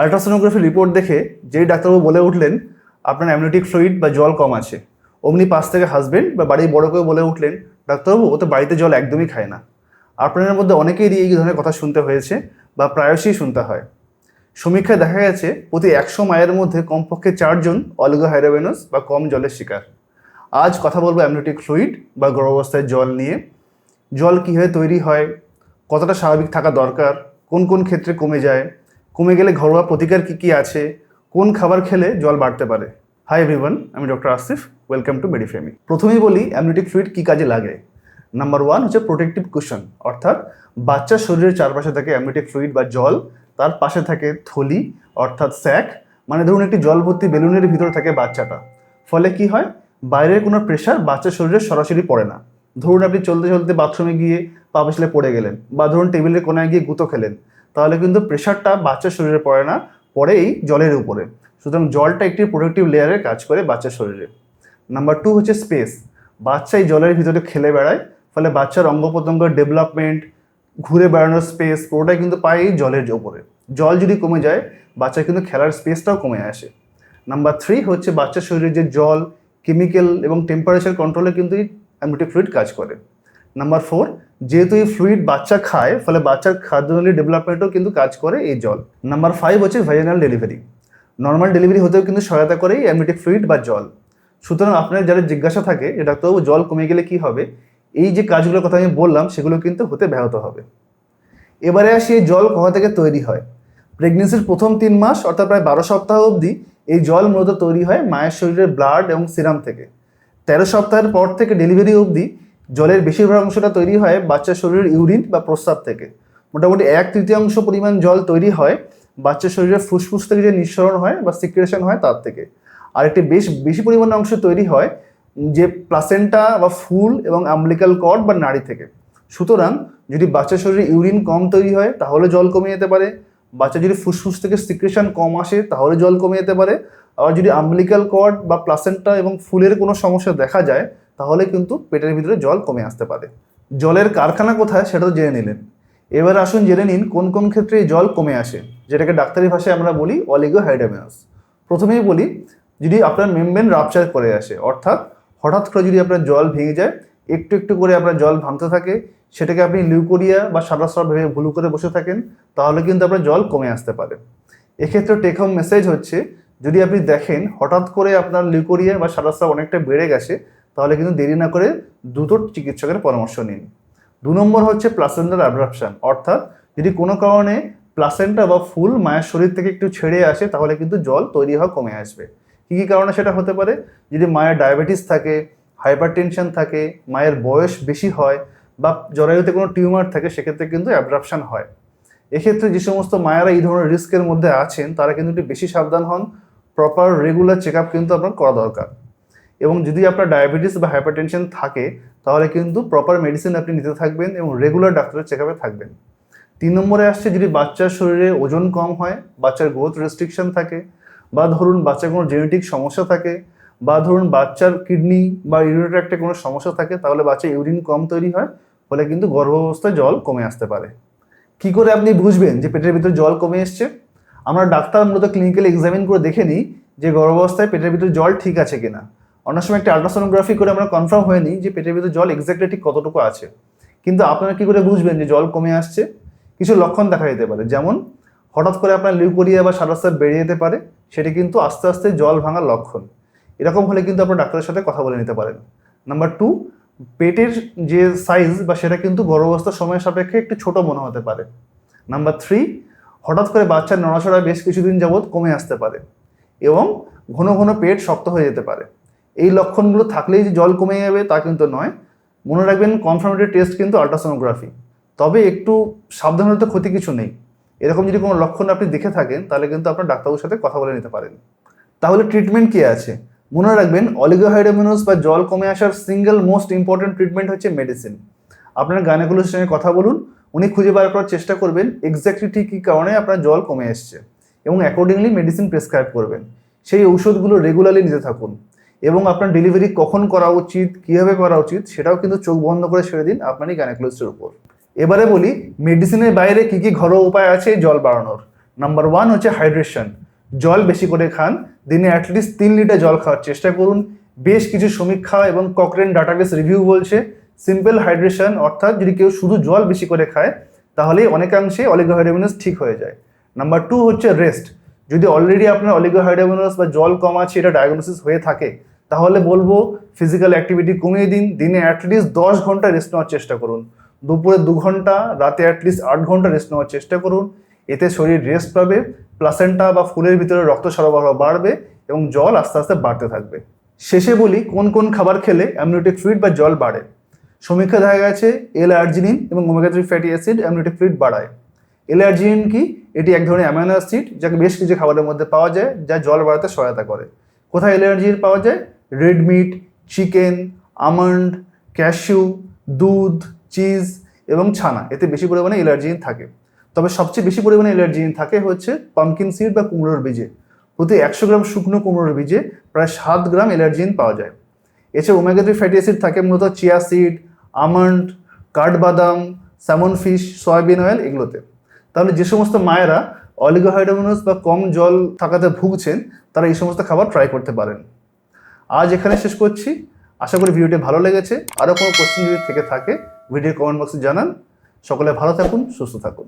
Ultrasonography report দেখে যেই ডাক্তারবাবু বলে উঠলেন, আপনার অ্যামনিটিক ফ্লুইড বা জল কম আছে। অমনি পাশ থেকে হাজবেন্ড বা বাড়ির বড় কেউ বলে উঠলেন, ডাক্তারবাবু, ও তো বাড়িতে জল একদমই খায় না। আপনাদের মধ্যে অনেকেরই এই ধরনের কথা শুনতে হয়েছে বা প্রায়শই শুনতে হয়। সমীক্ষায় দেখা গেছে, প্রতি একশো মায়ের মধ্যে কমপক্ষে চারজন অলগো অলিগোহাইড্রোভেনাস বা কম জলের শিকার। আজ কথা বলব অ্যামনিটিক ফ্লুইড বা গর্ভাবস্থায় জল নিয়ে। জল কীভাবে তৈরি হয়? কতটা স্বাভাবিক থাকা দরকার? কোন কোন ক্ষেত্রে কমে যায়? কমে গেলে ঘরোয়া প্রতিকার কী কী আছে? কোন খাবার খেলে জল বাড়তে পারে? হাই এভরিওয়ান আমি ডক্টর আসিফ ওয়েলকাম টু মেডিফেমি প্রথমেই বলি অ্যামনিটিক ফ্লুইড কী কাজে লাগে? নাম্বার ওয়ান হচ্ছে প্রোটেক্টিভ কুশন অর্থাৎ বাচ্চার শরীরের চারপাশে থাকে অ্যামনিটিক ফ্লুইড বা জল, তার পাশে থাকে থলি, অর্থাৎ স্যাক মানে ধরুন একটি জল ভর্তি বেলুনের ভিতরে থাকে বাচ্চাটা। ফলে কি হয়? বাইরের কোনো প্রেশার বাচ্চার শরীরে সরাসরি পড়ে না। ধরুন আপনি চলতে চলতে বাথরুমে গিয়ে পা পিছলে পড়ে গেলেন, বা ধরুন টেবিলের কোনায় গিয়ে গুঁতো খেলেন। তাহলে কিন্তু প্রেশারটা বাচ্চার শরীরে পড়ে না পড়ে এই জলের উপরে। সুতরাং জলটা একটি প্রোটেক্টিভ লেয়ারে কাজ করে বাচ্চার শরীরে। নাম্বার টু হচ্ছে স্পেস বাচ্চা এই জলের ভিতরে খেলে বেড়ায়, ফলে বাচ্চার অঙ্গ প্রত্যঙ্গ ডেভেলপমেন্ট ঘুরে বেড়ানোর স্পেস পুরোটাই কিন্তু পায় এই জলের ওপরে জল যদি কমে যায়, বাচ্চার কিন্তু খেলার স্পেসটাও কমে আসে। নাম্বার থ্রি হচ্ছে বাচ্চার শরীরে যে জল কেমিক্যাল এবং টেম্পারেচার কন্ট্রোলে কিন্তু এই অ্যামনিটিক ফ্লুইড কাজ করে। নাম্বার ফোর যেহেতু এই ফ্লুইড বাচ্চা খায়, ফলে বাচ্চার খাদ্যনালী ডেভেলপমেন্টও কিন্তু কাজ করে এই জল। নাম্বার ফাইভ হচ্ছে ভেজেনাল ডেলিভারি নর্মাল ডেলিভারি হতেও কিন্তু সহায়তা করে এই অ্যামনিটিক ফ্লুইড বা জল। সুতরাং আপনার যারা জিজ্ঞাসা থাকে যে ডাক্তারবাবু, জল কমে গেলে কি হবে? এই যে কাজগুলোর কথা আমি বললাম, সেগুলো কিন্তু হতে ব্যাহত হবে। এবারে আসি, এই জল কোথা থেকে তৈরি হয়? প্রেগনেন্সির প্রথম তিন মাস, অর্থাৎ প্রায় বারো সপ্তাহ অবধি, এই জল মূলত তৈরি হয় মায়ের শরীরের ব্লাড এবং সিরাম থেকে। তেরো সপ্তাহের পর থেকে ডেলিভারি অবধি জলের বেশিরভাগ অংশটা তৈরি হয় বাচ্চার শরীরের ইউরিন বা প্রস্রাব থেকে। মোটামুটি এক তৃতীয়াংশ পরিমাণ জল তৈরি হয় বাচ্চার শরীরের ফুসফুস থেকে যে নিঃসরণ হয় বা সিক্রেশন হয় তার থেকে। আর একটি বেশ বেশি পরিমাণ অংশ তৈরি হয় যে প্লাসেন্টা বা ফুল এবং আম্বলিকাল কর্ড বা নাড়ি থেকে। সুতরাং যদি বাচ্চার শরীরে ইউরিন কম তৈরি হয় তাহলে জল কমে যেতে পারে। বাচ্চা যদি ফুসফুস থেকে সিক্রেশন কম আসে তাহলে জল কমে যেতে পারে। আবার যদি আম্বলিকাল কর্ড বা প্লাসেন্টা এবং ফুলের কোনো সমস্যা দেখা যায় তাহলে কিন্তু পেটের ভিতরে জল কমে আসতে পারে। জলের কারখানা কোথায় সেটা তো জেনে নিলেন। এবার আসুন জেনে নিন কোন কোন ক্ষেত্রে জল কমে আসে, যেটাকে ডাক্তারি ভাষায় আমরা বলি অলিগো অলিগোহাইডামিনাস প্রথমেই বলি, যদি আপনার মেমব্রেন রাপচার করে আসে, অর্থাৎ হঠাৎ করে যদি আপনার জল ভেঙে যায়, একটু একটু করে আপনার জল ভাঙতে থাকে, সেটাকে আপনি লিউকোরিয়া বা সাদা স্রাব ভেবে ভুলু করে বসে থাকেন, তাহলে কিন্তু আপনার জল কমে আসতে পারে। এক্ষেত্রে টেক হোম মেসেজ হচ্ছে, যদি আপনি দেখেন হঠাৎ করে আপনার লিউকোরিয়া বা সাদা অনেকটা বেড়ে গেছে তাহলে কিন্তু দেরি না করে দ্রুত চিকিৎসকের পরামর্শ নিন। দু নম্বর হচ্ছে প্লাসেন্টার অ্যাব্রাপশন অর্থাৎ যদি কোনো কারণে প্লাসেন্টা বা ফুল মায়ের শরীর থেকে একটু ছেড়ে আসে, তাহলে কিন্তু জল তৈরি হওয়া কমে আসবে। কী কী কারণে সেটা হতে পারে? যদি মায়ের ডায়াবেটিস থাকে হাইপার টেনশন থাকে, মায়ের বয়স বেশি হয় বা জরায়ুতে কোনো টিউমার থাকে, সেক্ষেত্রে কিন্তু অ্যাব্রাপশন হয়। এক্ষেত্রে যে সমস্ত মায়েরা এই ধরনের রিস্কের মধ্যে আছেন, তারা কিন্তু একটু বেশি সাবধান হন। প্রপার রেগুলার চেক আপ কিন্তু আপনার করা দরকার। এবং যদি আপনার ডায়াবেটিস বা হাইপারটেনশন থাকে, তাহলে কিন্তু প্রপার মেডিসিন আপনি নিতে থাকবেন এবং রেগুলার ডাক্তারের চেক থাকবেন। তিন নম্বরে আসছে যদি বাচ্চার শরীরে ওজন কম হয়, বাচ্চার গ্রোথ রেস্ট্রিকশন থাকে, বা ধরুন বাচ্চার কোনো জেনেটিক সমস্যা থাকে, বা ধরুন বাচ্চার কিডনি বা ইউরিনট্র্যাক্টে কোনো সমস্যা থাকে, তাহলে বাচ্চা ইউরিন কম তৈরি হয়, ফলে কিন্তু গর্ভাবস্থায় জল কমে আসতে পারে। কি করে আপনি বুঝবেন যে পেটের ভিতরে জল কমে এসছে? আমরা ডাক্তার মূলত ক্লিনিক্যালি এক্সামিন করে দেখে নিই যে গর্ভাবস্থায় পেটের ভিতরে জল ঠিক আছে কিনা। অনেক সময় একটা আল্ট্রাসোনোগ্রাফি করে আমরা কনফার্ম হয়ে নিই যে পেটের ভিতরে জল এক্স্যাক্টলি ঠিক কতটুকু আছে। কিন্তু আপনারা কি করে বুঝবেন যে জল কমে আসছে? কিছু লক্ষণ দেখা যেতে পারে। যেমন, হঠাৎ করে আপনার লিউকোরিয়া বা সাদাস্তার বেড়ে যেতে পারে, সেটি কিন্তু আস্তে আস্তে জল ভাঙার লক্ষণ। এরকম হলে কিন্তু আপনার ডাক্তারের সাথে কথা বলে নিতে পারেন। নাম্বার টু পেটের যে সাইজ বা সেটা কিন্তু গর্ভাবস্থার সময়ের সাপেক্ষে একটু ছোট মনে হতে পারে। নাম্বার থ্রি হঠাৎ করে বাচ্চার নড়াচড়া বেশ কিছুদিন যাবৎ কমে আসতে পারে এবং ঘন ঘন পেট শক্ত হয়ে যেতে পারে। এই লক্ষণগুলো থাকলেই যে জল কমে যাবে তা কিন্তু নয়। মনে রাখবেন কনফার্মেটরি টেস্ট কিন্তু আল্ট্রাসোনোগ্রাফি তবে একটু সাবধান হতে ক্ষতি কিছু নেই। এরকম যদি কোনো লক্ষণ আপনি দেখে থাকেন, তাহলে কিন্তু আপনার ডাক্তারবাবুর সাথে কথা বলে নিতে পারেন। তাহলে ট্রিটমেন্ট কি আছে? মনে রাখবেন অলিগোহাইডোমিনোস বা জল কমে আসার সিঙ্গেল মোস্ট ইম্পর্টেন্ট ট্রিটমেন্ট হচ্ছে মেডিসিন আপনার গাইনোকোলজিস্টের সঙ্গে কথা বলুন, উনি খুঁজে বার করার চেষ্টা করবেন এক্স্যাক্টলি ঠিক কী কারণে আপনার জল কমে এসছে। এবং অ্যাকর্ডিংলি মেডিসিন প্রেসক্রাইব করবেন। সেই ঔষধগুলো রেগুলারলি নিতে থাকুন। এবং আপনার ডেলিভারি কখন করা উচিত, কীভাবে করা উচিত, সেটাও কিন্তু চোখ বন্ধ করে ছেড়ে দিন আপনারই গাইনোকোলজিস্টের উপর। এবারে বলি মেডিসিনের বাইরে কী কী ঘরোয়া উপায় আছে? জল বাড়ানোর। নাম্বার ওয়ান হচ্ছে হাইড্রেশন জল বেশি করে খান, দিনে অ্যাটলিস্ট তিন লিটার জল খাওয়ার চেষ্টা করুন। বেশ কিছু সমীক্ষা এবং ককরেন ডাটাবেস রিভিউ বলছে সিম্পল হাইড্রেশন অর্থাৎ যদি কেউ শুধু জল বেশি করে খায় তাহলে অনেকাংশে অলিগোহাইড্রোমিনাস ঠিক হয়ে যায়। নাম্বার টু হচ্ছে রেস্ট যদি অলরেডি আপনার অলিগোহাইড্রোমিনাস বা জল কম আছে, এটা ডায়াগনোসিস হয়ে থাকে, তাহলে বলব ফিজিক্যাল অ্যাক্টিভিটি কমিয়ে দিন, দিনে অ্যাটলিস্ট দশ ঘণ্টা রেস্ট নেওয়ার চেষ্টা করুন। দুপুরে দু ঘণ্টা, রাতে অ্যাটলিস্ট আট ঘণ্টা রেস্ট নেওয়ার চেষ্টা করুন। এতে শরীর রেস্ট পাবে প্লাসেন্টা বা ফুলের ভিতরে রক্ত সরবরাহ বাড়বে এবং জল আস্তে আস্তে বাড়তে থাকবে। শেষে বলি, কোন কোন খাবার খেলে অ্যামনিওটিক ফ্লুইড বা জল বাড়ে? সমীক্ষা দেখা গেছে এল আর্জিনিন এবং omega three fatty acid amniotic fluid বাড়ায়। এল আর্জিনিন কি? এটি এক ধরনের অ্যামাইনো অ্যাসিড যাকে বেশ কিছু খাবারের মধ্যে পাওয়া যায়, যা জল বাড়াতে সহায়তা করে। কোথায় এল আর্জিনিন পাওয়া যায়? Red meat chicken almond cashew দুধ চিজ এবং ছানা। এতে বেশি পরিমাণে এলার্জিন থাকে। তবে সবচেয়ে বেশি পরিমাণে এলার্জিন থাকে হচ্ছে পামকিন সিড বা কুমড়োর বীজে। প্রতি একশো গ্রাম শুকনো কুমড়োর বীজে প্রায় সাত গ্রাম এলার্জিন পাওয়া যায়। এছাড়া ওমেগা ফ্যাটি অ্যাসিড থাকে মূলত চিয়া সিড আমন্ড কাঠবাদাম স্যামন ফিশ সয়াবিন অয়েল এগুলোতে। তাহলে যে সমস্ত মায়েরা অলিগোহাইড্রোমিনাস বা কম জল থাকাতে ভুগছেন, তারা এই সমস্ত খাবার ট্রাই করতে পারেন। আজ এখানে শেষ করছি। আশা করি ভিডিওটি ভালো লেগেছে। আরও কোনো কোশ্চেন যদি থেকে থাকে ভিডিও কমেন্ট বক্সে জানান। সকলে ভালো থাকুন, সুস্থ থাকুন.